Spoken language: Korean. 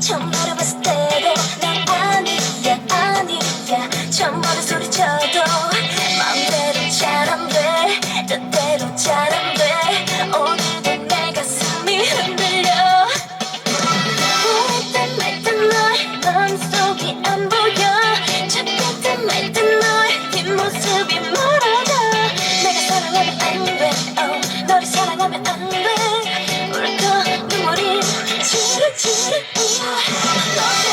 처음 알아봤을 때도 난 아니야 아니야. 처음 보는 소리쳐도 마음대로 잘 안돼 뜻대로 잘 안돼. 오늘도 내 가슴이 흔들려. 보일 땐말땐 너의 마음속이 안 보여. 찾을 땐말땐 너의 뒷모습이 멀어져. 내가 사랑하면 안돼 oh, 너를 사랑하면 안돼 shit, shit, shit, shit,